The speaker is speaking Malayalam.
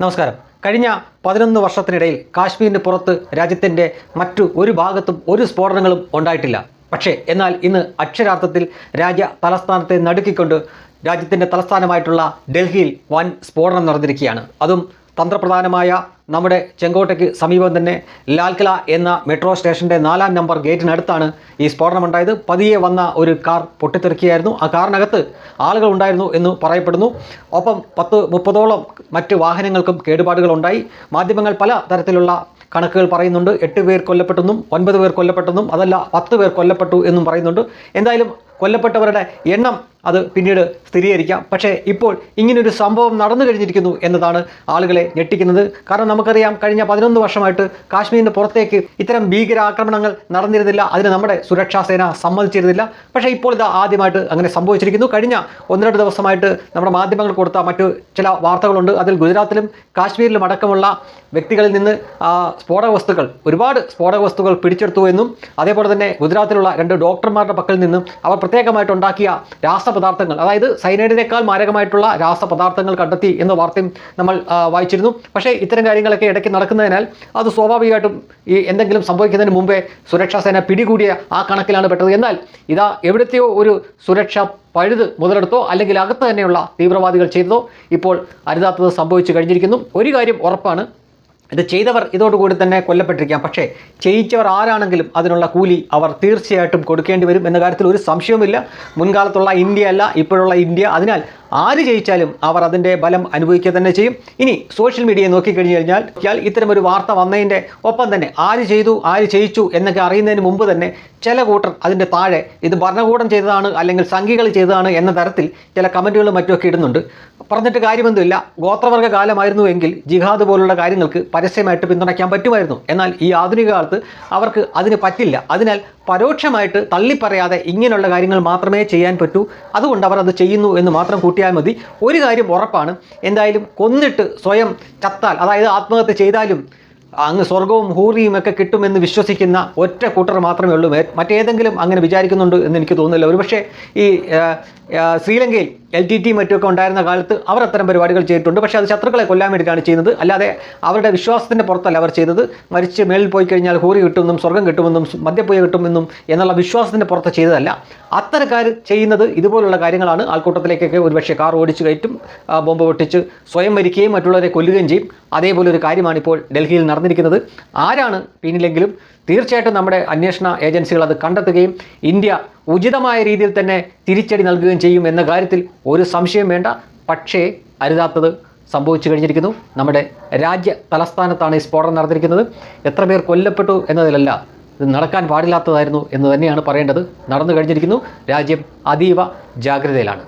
നമസ്കാരം. കഴിഞ്ഞ പതിനൊന്ന് വർഷത്തിനിടയിൽ കാശ്മീരിന് പുറത്ത് രാജ്യത്തിന്റെ മറ്റു ഒരു ഭാഗത്തും ഒരു സ്ഫോടനങ്ങളും ഉണ്ടായിട്ടില്ല. പക്ഷേ എന്നാൽ ഇന്ന് അക്ഷരാർത്ഥത്തിൽ രാജ്യ തലസ്ഥാനത്തെ നടുക്കിക്കൊണ്ട് രാജ്യത്തിന്റെ തലസ്ഥാനമായിട്ടുള്ള ഡൽഹിയിൽ വൻ സ്ഫോടനം നടന്നിരിക്കുകയാണ്. അതും തന്ത്രപ്രധാനമായ നമ്മുടെ ചെങ്കോട്ടയ്ക്ക് സമീപം തന്നെ ലാൽക്കില എന്ന മെട്രോ സ്റ്റേഷന്റെ നാലാം നമ്പർ ഗേറ്റിനടുത്താണ് ഈ സ്ഫോടനം ഉണ്ടായത് പതിയെ വന്ന ഒരു കാർ പൊട്ടിത്തെറിക്കുകയായിരുന്നു. ആ കാറിനകത്ത് ആളുകൾ ഉണ്ടായിരുന്നു എന്ന് പറയപ്പെടുന്നു. ഒപ്പം പത്ത് മുപ്പതോളം മറ്റ് വാഹനങ്ങൾക്കും കേടുപാടുകളുണ്ടായി. മാധ്യമങ്ങൾ പല തരത്തിലുള്ള കണക്കുകൾ പറയുന്നുണ്ട്. എട്ട് പേർ കൊല്ലപ്പെട്ടെന്നും ഒൻപത് പേർ കൊല്ലപ്പെട്ടെന്നും അതല്ല പത്ത് പേർ കൊല്ലപ്പെട്ടു എന്നും പറയുന്നുണ്ട്. എന്തായാലും കൊല്ലപ്പെട്ടവരുടെ എണ്ണം അത് പിന്നീട് സ്ഥിരീകരിക്കാം. പക്ഷേ ഇപ്പോൾ ഇങ്ങനൊരു സംഭവം നടന്നു കഴിഞ്ഞിരിക്കുന്നു എന്നതാണ് ആളുകളെ ഞെട്ടിക്കുന്നത്. കാരണം നമുക്കറിയാം കഴിഞ്ഞ പതിനൊന്ന് വർഷമായിട്ട് കാശ്മീരിന് പുറത്തേക്ക് ഇത്തരം ഭീകരാക്രമണങ്ങൾ നടന്നിരുന്നില്ല. അതിന് നമ്മുടെ സുരക്ഷാ സേന സമ്മതിച്ചിരുന്നില്ല. പക്ഷേ ഇപ്പോൾ ഇത് ആദ്യമായിട്ട് അങ്ങനെ സംഭവിച്ചിരിക്കുന്നു. കഴിഞ്ഞ ഒന്ന് രണ്ട് ദിവസമായിട്ട് നമ്മുടെ മാധ്യമങ്ങൾ കൊടുത്ത മറ്റു ചില വാർത്തകളുണ്ട്. അതിൽ ഗുജറാത്തിലും കാശ്മീരിലും അടക്കമുള്ള വ്യക്തികളിൽ നിന്ന് സ്ഫോടക വസ്തുക്കൾ ഒരുപാട് സ്ഫോടക വസ്തുക്കൾ പിടിച്ചെടുത്തു എന്നും അതേപോലെ തന്നെ ഗുജറാത്തിലുള്ള രണ്ട് ഡോക്ടർമാരുടെ പക്കൽ നിന്നും അവർ പ്രത്യേകമായിട്ട് ഉണ്ടാക്കിയ രാസപദാർത്ഥങ്ങൾ അതായത് സൈനൈഡിനേക്കാൾ മാരകമായിട്ടുള്ള രാസപദാർത്ഥങ്ങൾ കണ്ടെത്തി എന്ന വാർത്തയും നമ്മൾ വായിച്ചിരുന്നു. പക്ഷേ ഇത്തരം കാര്യങ്ങളൊക്കെ ഇടയ്ക്ക് നടക്കുന്നതിനാൽ അത് സ്വാഭാവികമായിട്ടും ഈ എന്തെങ്കിലും സംഭവിക്കുന്നതിന് മുമ്പേ സുരക്ഷാ സേന പിടികൂടിയ ആ കണക്കിലാണ് പെട്ടത്. എന്നാൽ ഇതാ എവിടത്തെയോ ഒരു സുരക്ഷ പഴുത് മുതലെടുത്തോ അല്ലെങ്കിൽ അകത്ത് തന്നെയുള്ള തീവ്രവാദികൾ ചെയ്തതോ ഇപ്പോൾ അരുതാത്തത് സംഭവിച്ചു കഴിഞ്ഞിരിക്കുന്നു. ഒരു കാര്യം ഉറപ്പാണ് ഇത് ചെയ്തവർ ഇതോടുകൂടി തന്നെ കൊല്ലപ്പെട്ടിരിക്കാം പക്ഷേ ചെയ്യിച്ചവർ ആരാണെങ്കിലും അതിനുള്ള കൂലി അവർ തീർച്ചയായിട്ടും കൊടുക്കേണ്ടി വരും എന്ന കാര്യത്തിൽ ഒരു സംശയവുമില്ല. മുൻകാലത്തുള്ള ഇന്ത്യ അല്ല ഇപ്പോഴുള്ള ഇന്ത്യ. അതിനാൽ ആര് ജയിച്ചാലും അവർ അതിന്റെ ബലം അനുഭവിക്കുക തന്നെ ചെയ്യും. ഇനി സോഷ്യൽ മീഡിയയെ നോക്കിക്കഴിഞ്ഞു കഴിഞ്ഞാൽ ഇയാൾ ഒരു വാർത്ത വന്നതിന്റെ ഒപ്പം തന്നെ ആര് ചെയ്തു ആര് ചെയ്യിച്ചു എന്നൊക്കെ അറിയുന്നതിന് മുമ്പ് തന്നെ ചില കൂട്ടർ അതിന്റെ താഴെ ഇത് ഭരണകൂടം ചെയ്തതാണ് അല്ലെങ്കിൽ സംഘികൾ ചെയ്തതാണ് എന്ന തരത്തിൽ ചില കമന്റുകളും മറ്റുമൊക്കെ ഇടുന്നുണ്ട്. പറഞ്ഞിട്ട് കാര്യമൊന്നുമില്ല. ഗോത്രവർഗ കാലമായിരുന്നുവെങ്കിൽ ജിഹാദ് പോലുള്ള കാര്യങ്ങൾക്ക് പരസ്യമായിട്ട് പിന്തുണയ്ക്കാൻ പറ്റുമായിരുന്നു. എന്നാൽ ഈ ആധുനിക കാലത്ത് അവർക്ക് അതിന് പറ്റില്ല. അതിനാൽ പരോക്ഷമായിട്ട് തള്ളിപ്പറയാതെ ഇങ്ങനെയുള്ള കാര്യങ്ങൾ മാത്രമേ ചെയ്യാൻ പറ്റൂ. അതുകൊണ്ട് അവർ അത് ചെയ്യുന്നു എന്ന് മാത്രം കൂട്ടിയാൽ മതി. ഒരു കാര്യം ഉറപ്പാണ്. എന്തായാലും കൊന്നിട്ട് സ്വയം ചത്താൽ അതായത് ആത്മഹത്യ ചെയ്താലും അങ്ങ് സ്വർഗവും ഹൂറിയും ഒക്കെ കിട്ടുമെന്ന് വിശ്വസിക്കുന്ന ഒറ്റ കൂട്ടർ മാത്രമേ ഉള്ളൂ. മറ്റേതെങ്കിലും അങ്ങനെ വിചാരിക്കുന്നുണ്ട് എന്ന് എനിക്ക് തോന്നുന്നില്ല. ഒരുപക്ഷെ ഈ ശ്രീലങ്കയിൽ എൽ ടി ടി മറ്റുമൊക്കെ ഉണ്ടായിരുന്ന കാലത്ത് അവർ അത്തരം പരിപാടികൾ ചെയ്തിട്ടുണ്ട്. പക്ഷേ അത് ശത്രുക്കളെ കൊല്ലാൻ വേണ്ടിയിട്ടാണ് ചെയ്യുന്നത്. അല്ലാതെ അവരുടെ വിശ്വാസത്തിന്റെ പുറത്തല്ല അവർ ചെയ്തത്. മരിച്ച് മേളിൽ പോയി കഴിഞ്ഞാൽ ഹൂറി കിട്ടുമെന്നും സ്വർഗം കിട്ടുമെന്നും മദ്യപ്പുയ കിട്ടുമെന്നും എന്നുള്ള വിശ്വാസത്തിന്റെ പുറത്ത് ചെയ്തതല്ല. അത്തരക്കാർ ചെയ്യുന്നത് ഇതുപോലുള്ള കാര്യങ്ങളാണ്. ആൾക്കൂട്ടത്തിലേക്കൊക്കെ ഒരുപക്ഷെ കാർ ഓടിച്ച് കയറ്റും ബോംബ് പൊട്ടിച്ച് സ്വയം മരിക്കുകയും മറ്റുള്ളവരെ കൊല്ലുകയും ചെയ്യും. അതേപോലെ ഒരു കാര്യമാണ് ഇപ്പോൾ ഡൽഹിയിൽ നടന്നിരിക്കുന്നത്. ആരാണ് പിന്നിലെങ്കിലും തീർച്ചയായിട്ടും നമ്മുടെ അന്വേഷണ ഏജൻസികൾ അത് കണ്ടെത്തുകയും ഇന്ത്യ ഉചിതമായ രീതിയിൽ തന്നെ തിരിച്ചടി നൽകുകയും ചെയ്യും എന്ന കാര്യത്തിൽ ഒരു സംശയം വേണ്ട. പക്ഷേ അരുതാത്തത് സംഭവിച്ചു കഴിഞ്ഞിരിക്കുന്നു. നമ്മുടെ രാജ്യ തലസ്ഥാനത്താണ് ഈ സ്ഫോടനം നടന്നിരിക്കുന്നത്. എത്ര പേർ കൊല്ലപ്പെട്ടു എന്നതിലല്ല ഇത് നടക്കാൻ പാടില്ലാത്തതായിരുന്നു എന്ന് തന്നെയാണ് പറയേണ്ടത്. നടന്നു കഴിഞ്ഞിരിക്കുന്നു. രാജ്യം അതീവ ജാഗ്രതയിലാണ്.